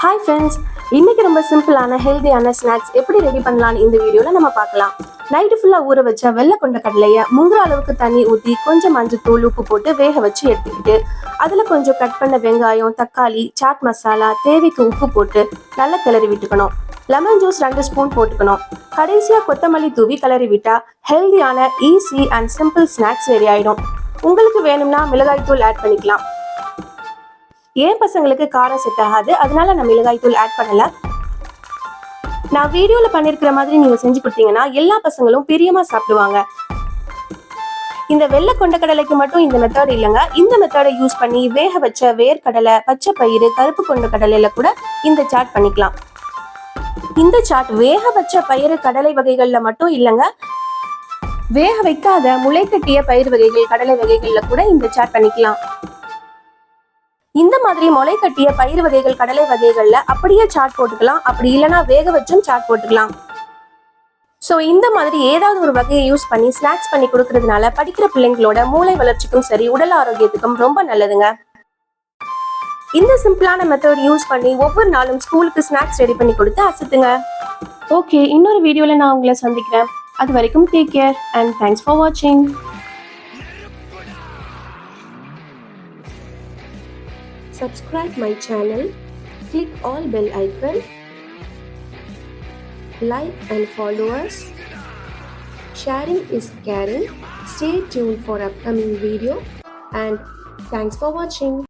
Hi friends இன்னைக்கு ரொம்ப சிம்பிளான ஹெல்தியான ஸ்நாக்ஸ் எப்படி ரெடி பண்ணலான்னு இந்த வீடியோவில் நம்ம பார்க்கலாம். நைட்டு ஃபுல்லாக ஊற வச்ச வெள்ளை கொண்ட கடலையை முங்குற அளவுக்கு தண்ணி ஊற்றி கொஞ்சம் மஞ்சத்தூள் உப்பு போட்டு வேக வச்சு எடுத்துக்கிட்டு அதில் கொஞ்சம் கட் பண்ண வெங்காயம் தக்காளி சாட் மசாலா தேவைக்கு உப்பு போட்டு நல்லா கிளறி விட்டுக்கணும். லெமன் ஜூஸ் ரெண்டு ஸ்பூன் போட்டுக்கணும். கடைசியாக கொத்தமல்லி தூவி கிளறி விட்டால் ஹெல்தியான easy and simple snacks ready ஆயிடும். உங்களுக்கு வேணும்னா மிளகாய் தூள் ஆட் பண்ணிக்கலாம். ஏன் பசங்களுக்கு காரம் செட் ஆகாது. அதனால நான் மிளகாய் தூள் ஆட் பண்ணல. நான் வீடியோல பண்ணிருக்கிற மாதிரி நீங்க செஞ்சு கொடுத்தீங்கன்னா எல்லா பசங்களும் பிரியமா சாப்பிடுவாங்க. இந்த வெள்ளை கொண்ட கடலைக்கு மட்டும் இந்த மெத்தட் இல்லைங்க. இந்த மெத்தடை யூஸ் பண்ணி வேக வச்ச வேர்க்கடலை பச்சை பயிறு கருப்பு கொண்ட கடலையில கூட இந்த சாட் பண்ணிக்கலாம். இந்த சாட் வேக வச்ச பயிறு கடலை வகைகள்ல மட்டும் இல்லைங்க. வேக வைக்காத முளைக்கட்டிய பயிர் வகைகள் கடலை வகைகள்ல கூட இந்த சாட் பண்ணிக்கலாம். இந்த மாதிரி முளை கட்டிய பயிர் வகைகள் கடலை வகைகள்ல அப்படியே சாட் போட்டுக்கலாம். அப்படி இல்லைன்னா வேக வச்சும் சாட் போட்டுக்கலாம். ஸோ இந்த மாதிரி ஏதாவது ஒரு வகையை யூஸ் பண்ணி ஸ்நாக்ஸ் பண்ணி கொடுக்கறதுனால படிக்கிற பிள்ளைங்களோட மூளை வளர்ச்சிக்கும் சரி உடல் ஆரோக்கியத்துக்கும் ரொம்ப நல்லதுங்க. இந்த சிம்பிளான மெத்தட் யூஸ் பண்ணி ஒவ்வொரு நாளும் ஸ்கூலுக்கு ஸ்நாக்ஸ் ரெடி பண்ணி கொடுத்து அசத்துங்க. ஓகே இன்னொரு வீடியோவில் நான் உங்களை சந்திக்கிறேன். அது வரைக்கும் take care and thanks for வாட்சிங் subscribe my channel. Click all bell icon. Like and follow us. Sharing is caring. Stay tuned for upcoming video. And thanks for watching